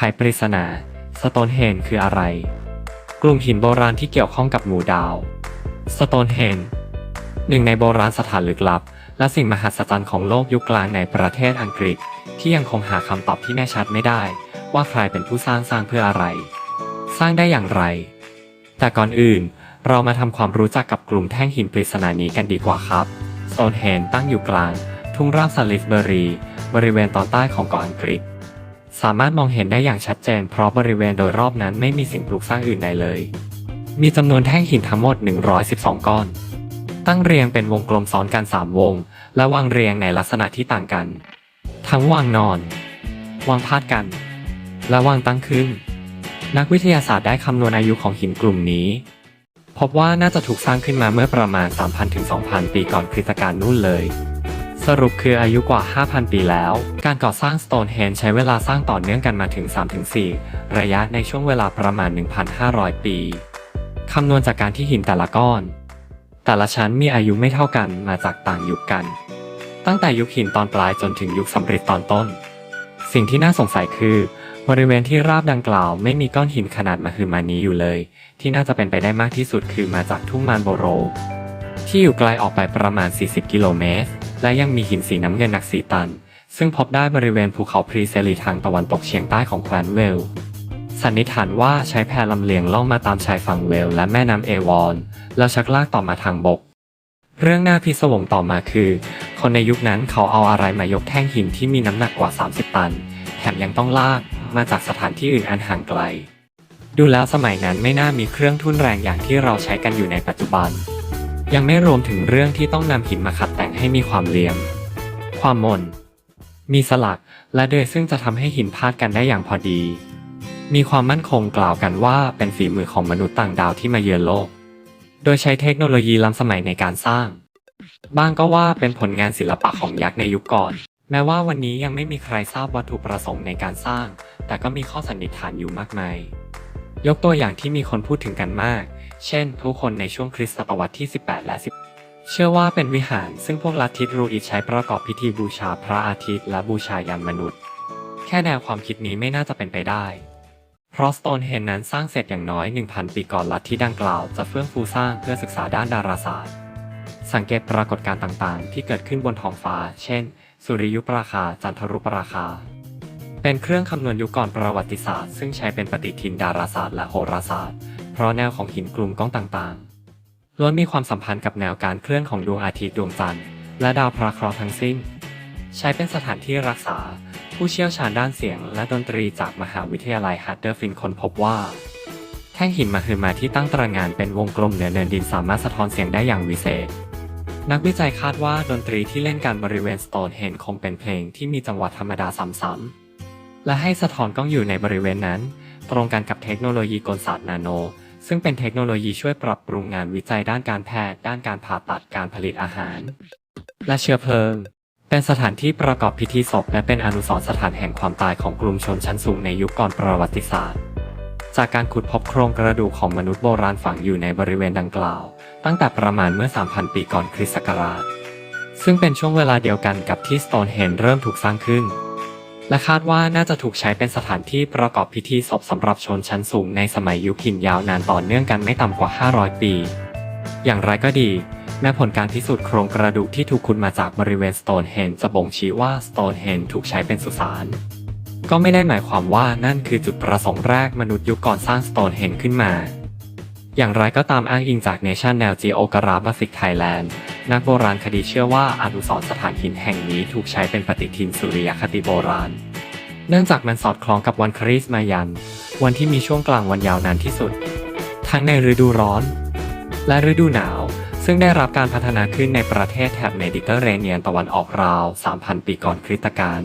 ไขปริศนาสโตนเฮนคืออะไร กลุ่มหินโบราณที่เกี่ยวข้องกับหมู่ดาวสโตนเฮนหนึ่งในโบราณสถานลึกลับ และสิ่งมหัศจรรย์ของโลกยุคกลางในประเทศอังกฤษ ที่ยังคงหาคำตอบที่แน่ชัดไม่ได้ ว่าใครเป็นผู้สร้างสร้างเพื่ออะไร สร้างได้อย่างไร แต่ก่อนอื่นเรามาทำความรู้จักกับกลุ่มแท่งหินปริศนานี้กันดีกว่าครับสโตนเฮนตั้งอยู่กลาง ทุ่งราบสลิฟเบอรี บริเวณตอนใต้ของเกาะอังกฤษ สามารถมองเห็นได้อย่างชัดเจนเพราะบริเวณโดยรอบนั้นไม่มีสิ่งปลูกสร้างอื่นใดเลย มีจำนวนแท่งหินทั้งหมด 112 ก้อน ตั้งเรียงเป็นวงกลมซ้อนกัน 3 วง และวางเรียงในลักษณะที่ต่างกัน ทั้งวางนอน วางพาดกัน และวางตั้งขึ้น นักวิทยาศาสตร์ได้คำนวณอายุของหินกลุ่มนี้ พบว่าน่าจะถูกสร้างขึ้นมาเมื่อประมาณ 3,000-2,000 ปีก่อนคริสตกาลนู่นเลย สรุปคืออายุกว่า 5,000 ปีแล้ว การก่อสร้างสโตนเฮนใช้เวลาสร้างต่อเนื่องกันมาถึง 3-4 ระยะในช่วงเวลาประมาณ 1,500 ปีคำนวณจากการที่หินแต่ละก้อน แต่ละชั้นมีอายุไม่เท่ากันมาจากต่างยุคกัน ตั้งแต่ยุคหินตอนปลายจนถึงยุคสำริดตอนต้น สิ่งที่น่าสงสัยคือบริเวณที่ราบดังกล่าวไม่มีก้อนหินขนาดมหึมานี้อยู่เลย ที่น่าจะเป็นไปได้มากที่สุดคือมาจากทุ่งมานโบโร ที่อยู่ไกลออกไปประมาณ 40 กิโลเมตร และยังมีหินสีน้ำเงินหนักสีตัน ซึ่งพบได้บริเวณภูเขาพรีเซลีทางตะวันตกเฉียงใต้ของแคว้นเวล สันนิษฐานว่าใช้แพลำเลียงล่องมาตามชายฝั่งเวล และแม่น้ำเอวอน แล้วชักลากต่อมาทางบก เรื่องน่าพิศวงต่อมาคือ คนในยุคนั้นเขาเอาอะไรมายกแท่งหินที่มีน้ำหนักกว่า 30 ตัน แถมยังต้องลากมาจากสถานที่อื่นอันห่างไกล ดูแล้วสมัยนั้นไม่น่ามีเครื่องทุ่นแรงอย่างที่เราใช้กันอยู่ในปัจจุบัน ยังไม่รวมถึงเรื่องที่ต้องนำหินมาขัดแต่งให้มีความเหลี่ยม ความมน มีสลักและเดยซึ่งจะทำให้หินพาดกันได้อย่างพอดี มีความมั่นคงกล่าวกันว่าเป็นฝีมือของมนุษย์ต่างดาวที่มาเยือนโลก โดยใช้เทคโนโลยีล้ำสมัยในการสร้างบางก็ว่าเป็นผลงานศิลปะของยักษ์ในยุคก่อน แม้ว่าวันนี้ยังไม่มีใครทราบวัตถุประสงค์ในการสร้าง แต่ก็มีข้อสันนิษฐานอยู่มากมาย ยกตัวอย่างที่มีคนพูดถึงกันมาก เช่น ผู้คนในช่วงคริสตศตวรรษที่ 18 และ 10 เชื่อว่าเป็นวิหารซึ่งพวกลัทธิรูอิใช้ประกอบพิธีบูชาพระอาทิตย์และบูชายันมนุษย์ แค่แนวความคิดนี้ไม่น่าจะเป็นไปได้ เพราะสโตนเฮนนั้นสร้างเสร็จอย่างน้อย 1,000 ปีก่อนลัทธิดังกล่าวจะเฟื่องฟูสร้างเพื่อศึกษาด้านดาราศาสตร์ สังเกตปรากฏการณ์ต่างๆ ที่เกิดขึ้นบนท้องฟ้า เช่น สุริยุปราคา จันทรุปราคา เป็นเครื่องคำนวณยุคก่อนประวัติศาสตร์ ซึ่งใช้เป็นปฏิทินดาราศาสตร์และโหราศาสตร์ เพราะแนวของหินกลุ่มก้องต่างๆล้วนมีความสัมพันธ์กับแนวการเคลื่อนของดวงอาทิตย์ดวงจันทร์และดาวพระเคราะห์ทั้งสิ้น ใช้เป็นสถานที่รักษา ผู้เชี่ยวชาญด้านเสียงและดนตรีจากมหาวิทยาลัยฮัตเตอร์ฟินค้นพบว่า แท่งหินมหึมาที่ตั้งตระงานเป็นวงกลมเหนือเนินดินสามารถสะท้อนเสียงได้อย่างวิเศษนักวิจัยคาดว่าดนตรีที่เล่นกันบริเวณสโตนเฮนคงเป็นเพลงที่มีจังหวะธรรมดาซ้ำๆ และให้สะท้อนกล้องอยู่ในบริเวณนั้น ตรงกันกับเทคโนโลยีกลศาสตร์นาโน ซึ่งเป็นเทคโนโลยีช่วยปรับปรุงงานวิจัยด้านการแพทย์ด้านการผ่าตัดการผลิตอาหาร และเชื้อเพลิง เป็นสถานที่ประกอบพิธีศพและเป็นอนุสรณ์สถานแห่งความตายของกลุ่มชนชั้นสูงในยุคก่อนประวัติศาสตร์ จากการขุดพบโครงกระดูกของมนุษย์โบราณฝังอยู่ในบริเวณดังกล่าว ตั้งแต่ประมาณเมื่อ 3,000 ปีก่อนคริสต์ศักราชซึ่งเป็นช่วงเวลาเดียวกันกับที่สโตนเฮนเริ่มถูกสร้างขึ้น และคาดว่าน่าจะถูกใช้เป็นสถานที่ประกอบพิธีศพสำหรับชนชั้นสูงในสมัยยุคหินยาวนานต่อเนื่องกันไม่ต่ำกว่า 500 ปี อย่างไรก็ดีแม้ผลการพิสูจน์โครงกระดูกที่ถูกขุดมาจากบริเวณสโตนเฮนจะบ่งชี้ว่าสโตนเฮนถูกใช้เป็นสุสาน ก็ไม่ได้หมายความว่านั่นคือจุดประสงค์แรกมนุษย์ยุคก่อนสร้างสโตนเฮนขึ้นมา อย่างไรก็ตามอ้างอิงจาก National Geographic Thailand นักโบราณคดีเชื่อว่าอนุสรสถานหินแห่งนี้ถูกใช้เป็นปฏิทินสุริยคติโบราณ เนื่องจากมันสอดคล้องกับวันคริสต์มายัน วันที่มีช่วงกลางวันยาวนานที่สุด ทั้งในฤดูร้อน และฤดูหนาว ซึ่งได้รับการพัฒนาขึ้นในประเทศแถบเมดิเตอร์เรเนียนตะวันออกราว 3,000 ปีก่อนคริสตกาล